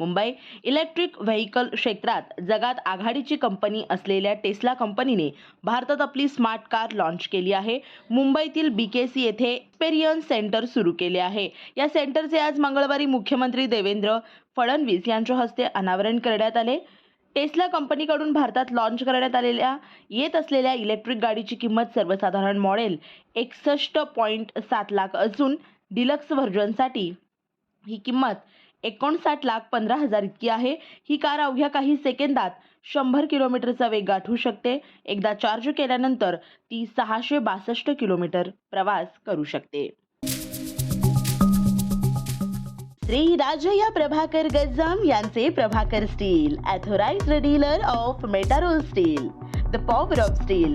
Mumbai electric vehicle क्षेत्रात जगात आघाडीची कंपनी असलेल्या टेस्ला कंपनीने भारतात आपली स्मार्ट कार लॉन्च केली आहे. मुंबईतील बी के सी येथे एक्सपेरियन्स सेंटर सुरू केले आहे. या सेंटरचे आज मंगळवारी मुख्यमंत्री देवेंद्र फडणवीस यांच्या हस्ते अनावरण करण्यात आले. टेस्ला कंपनीकडून भारतात लॉन्च करण्यात आलेल्या येत असलेल्या इलेक्ट्रिक गाडीची किंमत सर्वसाधारण मॉडेल एकसष्ट पॉईंट सात लाख असून डिलक्स व्हर्जनसाठी ही किंमत एकोणसाठ लाख पंधरा हजार इतकी आहे. ही कार अवघ्या काही सेकंदात शंभर किलोमीटरचा वेग गाठू शकते. एकदा चार्ज केल्यानंतर ती सहाशे बासष्ट किलोमीटर प्रवास करू शकते. श्री राजया प्रभाकर गज्जाम यांचे Prabhakar steel authorized dealer of Metarol steel the power of steel